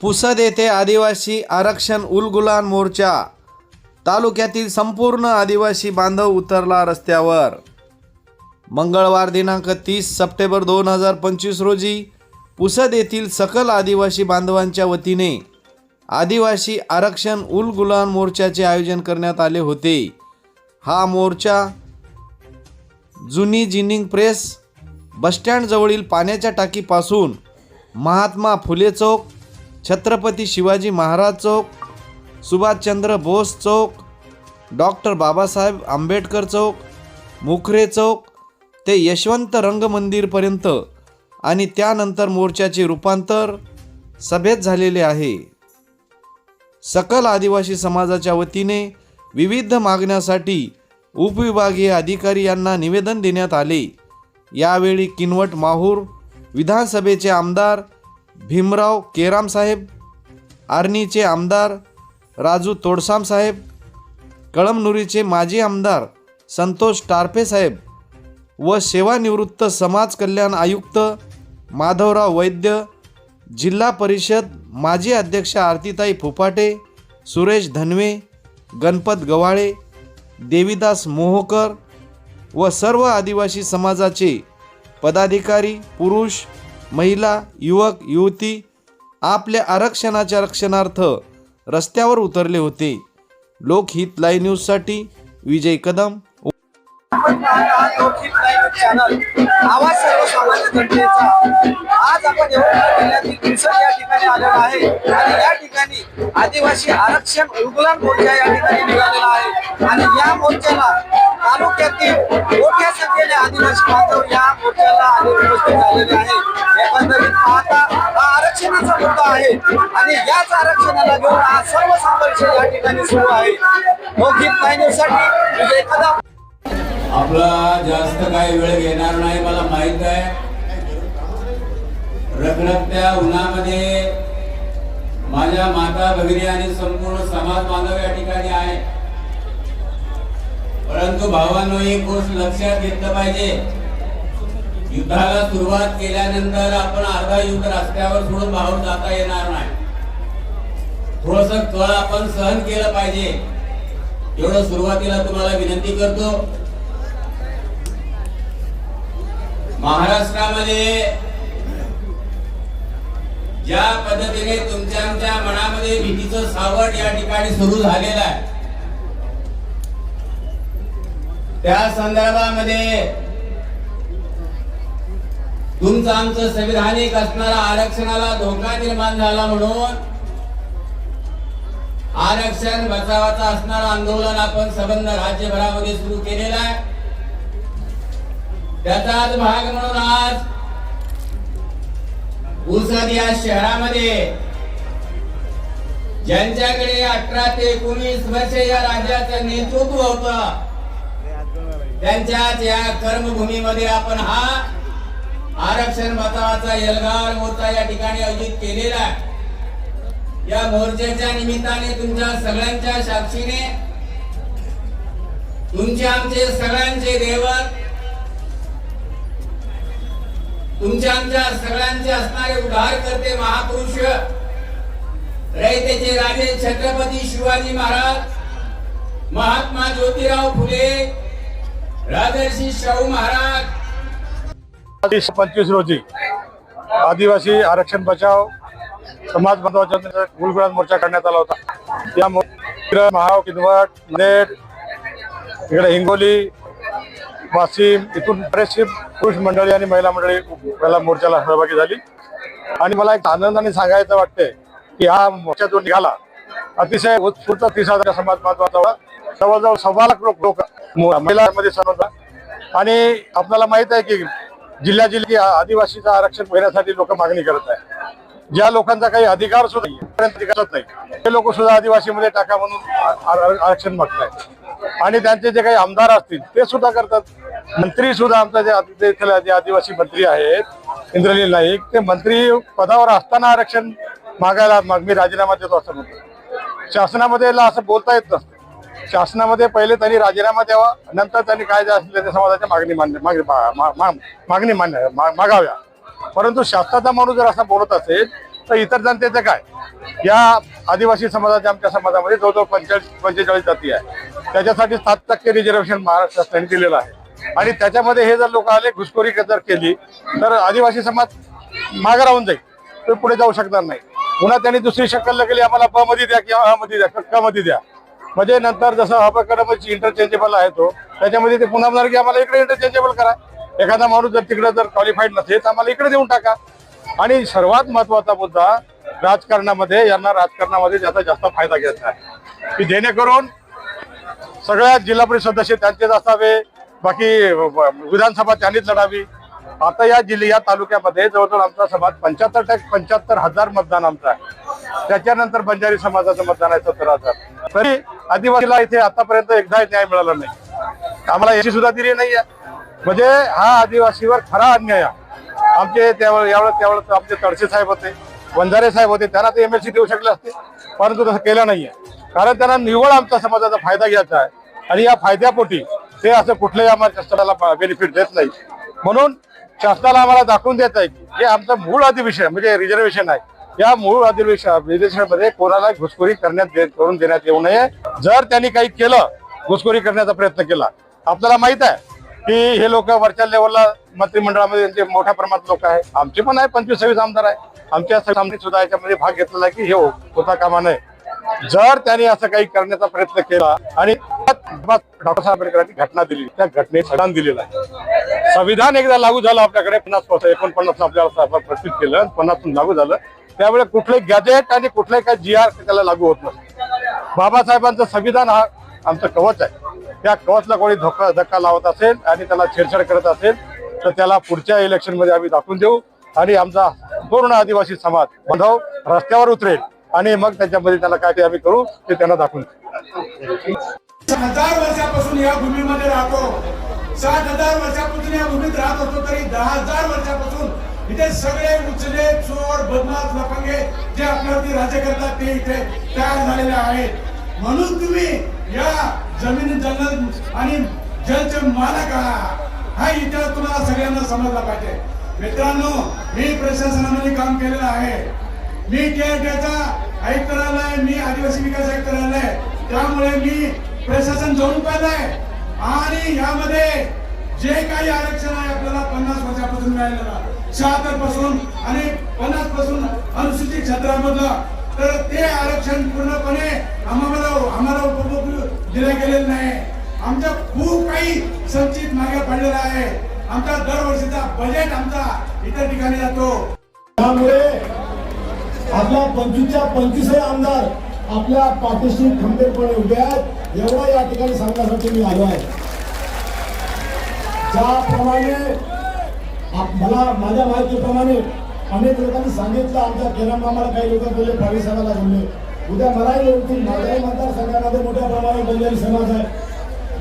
पुसद येथे आदिवासी आरक्षण उलगुलान मोर्चा. तालुक्यातील संपूर्ण आदिवासी बांधव उतरला रस्त्यावर. मंगळवार दिनांक तीस सप्टेंबर दोन हजार पंचवीस रोजी पुसद येथील सकल आदिवासी बांधवांच्या वतीने आदिवासी आरक्षण उलगुलान मोर्चाचे आयोजन करण्यात आले होते. हा मोर्चा जुनी जिनिंग प्रेस बसस्टँडजवळील पाण्याच्या टाकीपासून महात्मा फुले चौक छत्रपती शिवाजी महाराज चौक सुभाषचंद्र बोस चौक डॉक्टर बाबासाहेब आंबेडकर चौक मुखरे चौक ते यशवंत रंग मंदिरपर्यंत आणि त्यानंतर मोर्चाचे रूपांतर सभेत झालेले आहे. सकल आदिवासी समाजाच्या वतीने विविध मागण्यासाठी उपविभागीय अधिकारी यांना निवेदन देण्यात आले. यावेळी किनवट माहूर विधानसभेचे आमदार भीमराव केराम साहेब आर्नीचे आमदार राजू तोडसाम साहेब कळमनुरीचे माजी आमदार संतोष टारपे साहेब व सेवानिवृत्त समाज कल्याण आयुक्त माधवराव वैद्य जिल्हा परिषद माजी अध्यक्ष आरतीताई फुफाटे सुरेश धनवे गणपत गवाळे देवीदास मोहोकर व सर्व आदिवासी समाजाचे पदाधिकारी पुरुष महिला युवक युवती आपल्या आरक्षणाच्या रक्षणार्थ रस्त्यावर उतरले होते. लोकहित लाईव्ह न्यूजसाठी विजय कदम. आवाज सर्वसामान्य जनतेचा. आज आपण यवतमाळ जिल्ह्यातील पिरसर या ठिकाणी आलेला आहे आणि या ठिकाणी आदिवासी आरक्षण उलगुलान मोर्चा या ठिकाणी निघालेला आहे. आणि या मोर्चाला तालुक्यातील मोठ्या संख्येने आदिवासी बांधव या मोर्चाला आले उपस्थित झालेले आहे एकंदरीत पाहता हा आरक्षणाचा मुद्दा आहे आणि याच आरक्षणाला घेऊन हा सर्व संघर्ष या ठिकाणी सुरू आहे. मौखिक लाईव्हसाठी विजय आपला जास्त काही वेळ घेणार नाही मला माहीत आहे. रखरखत्या उन्हामध्ये माझ्या माता भगिनी आणि संपूर्ण समाज बांधव या ठिकाणी आहे परंतु भावांनो एक गोष्ट लक्षात घेतलं पाहिजे. युद्धाला सुरुवात केल्यानंतर आपण अर्धा युद्ध रस्त्यावर सोडून बाहेर जाता येणार नाही. थोडस कळ आपण सहन केलं पाहिजे. एवढं सुरुवातीला तुम्हाला विनंती करतो. महाराष्ट्रामध्ये ज्या पद्धतीने तुमच्या आमच्या मनामध्ये भीतीचं सावट या ठिकाणी सुरू झालेलं आहे त्या संदर्भामध्ये तुमचं आमचं संविधानिक असणारा आरक्षणाला धोका निर्माण झाला म्हणून आरक्षण बचावाचा असणारं आंदोलन आपण संबंध राज्यभरामध्ये सुरू केलेलं आहे. त्याचाच भाग म्हणून आज पुसद या शहरामध्ये ज्यांच्याकडे अठरा ते एकोणीस वर्ष या राज्याचं नेतृत्व होतं त्यांच्याच या कर्मभूमीमध्ये आपण हा आरक्षण बचावाचा एल्गार मोर्चा या ठिकाणी आयोजित केलेला आहे. या मोर्चाच्या निमित्ताने तुमच्या सगळ्यांच्या साक्षीने तुमचे आमचे सगळ्यांचे देवत तुमच्या आमच्या सगळ्यांचे असणारे उद्धार करते महापुरुष रयतेचे राजे छत्रपती शिवाजी महाराज महात्मा ज्योतिराव फुले राजर्षी शाहू महाराज. पंचवीस रोजी आदिवासी आरक्षण बचाव समाज बांधवाच्या गुलगुळात मोर्चा करण्यात आला होता. या महाव किनवट नेट इकडे हिंगोली वाशिम इथून बरेचसे पुरुष मंडळी आणि महिला मंडळी पहिला मोर्चाला सहभागी झाली. आणि मला एक आनंदाने सांगायचं वाटतंय की हा मोर्चा जो निघाला अतिशय उत्स्फूर्त प्रतिसाद समाज बांधवाचा होता जवळजवळ सव्वा लाख लोक लोक महिलांमध्ये समजला आणि आपल्याला माहीत आहे की जिल्ह्या जिल्ह्यात आदिवासीचं आरक्षण घेण्यासाठी लोक मागणी करत आहे ज्या लोकांचा काही अधिकार सुद्धा नाही, करत नाही ते लोक सुद्धा आदिवासीमध्ये टाका म्हणून आरक्षण मागतायत आणि त्यांचे जे काही आमदार असतील ते सुद्धा करतात. मंत्री सुद्धा आमचा जे आदि- जे जे आदिवासी मंत्री आहेत इंद्रनील नाईक ते मंत्री पदावर असताना आरक्षण मागायला माग मी राजीनामा देतो असं म्हणतो शासनामध्ये असं बोलता येत नसतं. शासनामध्ये पहिले त्यांनी राजीनामा द्यावा नंतर त्यांनी काय जे असले त्या समाजाच्या मागणी मान्य मागणी मा- मा- मा- मागणी मान्य मा- मागाव्या. परंतु शासनाचा माणूस जर असा बोलत असेल तर इतर जनतेचं काय? या आदिवासी समाजाच्या आमच्या समाजामध्ये जवळजवळ पंचेचाळीस पंचेचाळीस जाती आहे त्याच्यासाठी सात टक्के रिझर्वेशन महाराष्ट्र शासनाने दिलेलं आहे. आणि त्याच्यामध्ये हे जर लोक आले घुसखोरी जर केली तर आदिवासी समाज मागे राहून जाईल. तो पुढे जाऊ शकणार नाही. पुन्हा त्यांनी दुसरी शक्कल केली आम्हाला ब मध्ये द्या किंवा अ मध्ये द्या क मध्ये द्या. म्हणजे नंतर जसं हबकडे म्हणजे इंटरचेंजेबल आहे तो. त्याच्यामध्ये ते पुन्हा म्हणणार की आम्हाला इकडे इंटरचेंजेबल करा. एखादा माणूस जर तिकडे जर क्वालिफाईड नसेल तर आम्हाला इकडे देऊन टाका. आणि सर्वात महत्त्वाचा मुद्दा राजकारणामध्ये यांना राजकारणामध्ये ज्याचा जास्त फायदा घ्यायचा आहे. की जेणेकरून सगळ्या जिल्हा परिषद सदस्य त्यांचेच असावे बाकी विधानसभा त्यांनीच लढावी. आता या जिल्ह्या या तालुक्यामध्ये जवळजवळ आमचा समाज पंच्याहत्तर टक्के पंच्याहत्तर हजार मतदान आमचं आहे. त्याच्यानंतर बंजारी समाजाचं मतदान आहे सत्तर हजार. तरी आदिवासीला इथे आतापर्यंत एकदा न्याय मिळाला नाही. आम्हाला याची सुद्धा दिली नाहीये म्हणजे हा आदिवासीवर खरा अन्याय आहे. आमचे त्यावेळेस यावेळेस त्यावेळेस आमचे तडसे साहेब होते वंजारे साहेब होते त्यांना ते एमएलसी देऊ शकले असते परंतु तसं केलं नाहीये कारण त्यांना निव्वळ आमच्या समाजाचा फायदा घ्यायचा आहे. आणि या फायद्यापोटी ते असं कुठल्याही आम्हाला शासनाला बेनिफिट देत नाही. म्हणून शासनाला आम्हाला दाखवून देत आहे की जे आमचं मूळ अधिविषय म्हणजे रिझर्वेशन आहे. या मूळ अधिवेशन रिझर्वेशनमध्ये कोणाला घुसखोरी करण्यात करून देण्यात येऊ नये जर त्यांनी काही केलं घुसखोरी करण्याचा प्रयत्न केला. आपल्याला माहीत आहे की हे लोक वरच्या लेवलला मंत्रिमंडळामध्ये त्यांचे मोठ्या प्रमाणात लोक आहे आमचे पण आहे पंचवीस सव्वीस आमदार आहे. आमच्या सामने सुद्धा याच्यामध्ये भाग घेतलेला आहे की हे हो- होता कामा नये. जर त्यांनी असं काही करण्याचा प्रयत्न केला आणि डॉक्टर साहेब आंबेडकरांनी घटना दिली त्या घटनेत संविधान दिलेलं आहे. संविधान एकदा लागू झालं आपल्याकडे पन्नासपासून एकोणपन्नास आपल्याला प्रसिद्ध प्रस्तुत केलं पन्नासून लागू झालं. त्यामुळे कुठलंही गॅजेट आणि कुठलंही काय जी आर त्याला लागू होत नाही. बाबासाहेबांचं संविधान हा आमचं कवच आहे. त्या कवचला कोणी धोका धक्का लावत असेल आणि त्याला छेडछाड करत असेल तर त्याला पुढच्या इलेक्शनमध्ये आम्ही दाखवून देऊ आणि आमचा पूर्ण आदिवासी समाज बांधव रस्त्यावर उतरेल आणि मग त्याच्यामध्ये त्याला काय ते आम्ही करू ते त्यांना दाखवून देऊ. हजार वर्षापासून या भूमीमध्ये राहतो. सात हजार वर्षापासून या भूमीत राहत असतो तरी दहा हजार वर्षापासून इथे सगळे उचले चोर बदमाश लपंगे जे आपल्यावरती राज्य करतात ते इथे तयार झालेले आहेत. म्हणून तुम्ही या जमीन जंगल आणि जलचे मालक आहात. हा इतिहास तुम्हाला सगळ्यांना समजला पाहिजे. मित्रांनो मी प्रशासनामध्ये काम केलेलं आहे. मी केअरटेचा आयुक्त मी आदिवासी विकास आयुक्त त्यामुळे मी प्रशासन जाऊन पाहिलंय. आणि यामध्ये जे काही आरक्षण आहे आपल्याला पन्नास वर्षापासून मिळालेलं शहात्तरपासून आणि पन्नासपासून अनुसूचित क्षेत्रामधलं. तर ते आरक्षण पूर्णपणे आम्हाला आम्हाला उपभोग दिले गेलेलं नाही. आमच्या खूप काही संचित मागे पडलेला आहे. आमचा दरवर्षीचा बजेट आमचा इतर ठिकाणी जातो. त्यामुळे आपला पंचवीसच्या पंचवीस आमदार आपल्या पाठीशी खंबीरपणे उभे आहेत. एवढं या ठिकाणी सांगण्यासाठी मी आलो आहे. ज्याप्रमाणे मला माझ्या माहितीप्रमाणे अनेक लोकांनी सांगितलं आमच्या केरम मामाला काही लोक बोलले फडणवीस साहेबाला बोलले. उद्या मलाही येतील माझ्याही मतदारसंघामध्ये मोठ्या प्रमाणात बंजारी समाज आहे.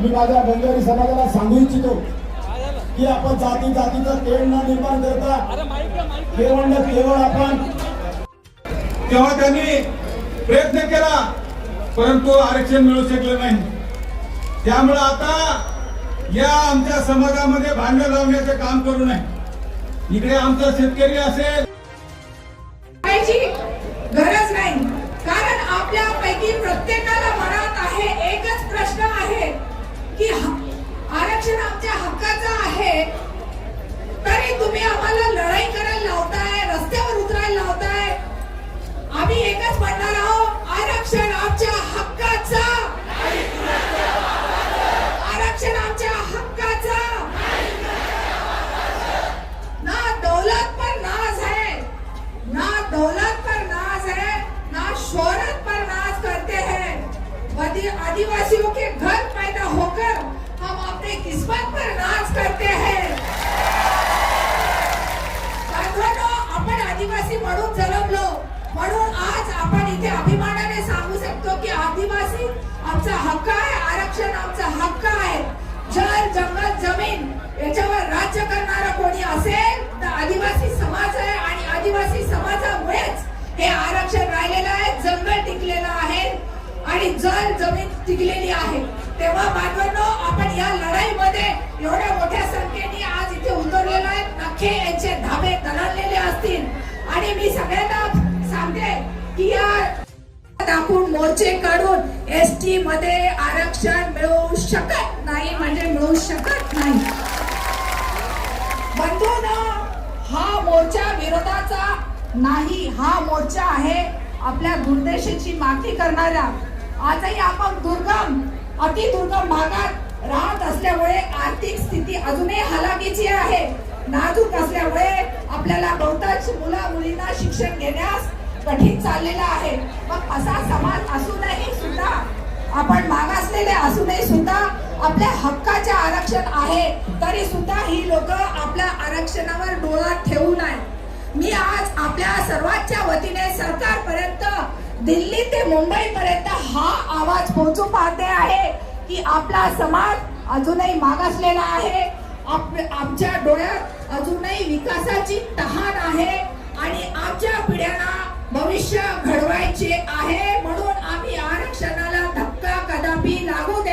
मी माझ्या बंजारी समाजाला सांगू इच्छितो की आपण जाती जातीचा तेढ न निर्माण करता केवळ न केवळ आपण तेव्हा त्यांनी प्रयत्न केला परंतु आरक्षण मिळू शकलं नाही. त्यामुळे आता या आमच्या समाजामध्ये भांडण लावण्याचं काम करू नये. इकडे आमचा शेतकरी असेल. गरज नाही. कारण आपल्यापैकी प्रत्येकाला मनात आहे एकच प्रश्न आहे की आरक्षण आमच्या हक्काचं आहे. तरी तुम्ही आम्हाला लढाई करायला लावताय. आदिवासियों के घर पैदा होकर हम अपने किस्मत पर नाच करते हैं। आपण आदिवासी म्हणून जन्मलो म्हणून आज आपण इथे अभिमानाने सांगू शकतो की आदिवासी आमचा हक्क आहे आरक्षण आमचा हक्क आहे जल जंगल जमीन याच्यावर राज्य करणारा कोणी जल जमीन टिकलेली आहे. तेव्हा बांधवांनो आपण या लढाईमध्ये एवढ्या मोठ्या संख्येने आज इथे उतरलेलो आहे. नखे यांचे धाबे दणाणलेले असतील. आणि मी सगळ्यांना सांगते मोर्चे काढून एस टी मध्ये आरक्षण मिळवू शकत नाही म्हणजे मिळू शकत नाही. बंधूंनो हा मोर्चा विरोधाचा नाही. हा मोर्चा आहे आपल्या दुर्दशेची मागणी करणाऱ्या आजही आपण दुर्गम अतिदुर्गम भागात राहत असल्यामुळे आर्थिक स्थिती अजूनही हलाखीची आहे. नाजूक असल्यामुळे आपल्याला बहुतांश मुला मुलींना शिक्षण घेण्यास कठीण चाललेलं आहे. मग असा समाज असूनही सुद्धा आपण मागासलेले असूनही सुद्धा आपल्या हक्काचे आरक्षण आहे. तरी सुद्धा ही लोक आपल्या आरक्षणावर डोळा ठेवू नये. मी आज आपल्या सर्वांच्या वतीने दिल्ली ते मुंबई पर्यंत हा आवाज पोहोचू पाहते आहे की आपला समाज अजूनही मागासलेला आहे. आमच्या डोळ्यात अजूनही विकासाची तहान आहे आणि आमच्या पिढ्यांना भविष्य घडवायचे आहे म्हणून आम्ही आरक्षणाला धक्का कदापि लागू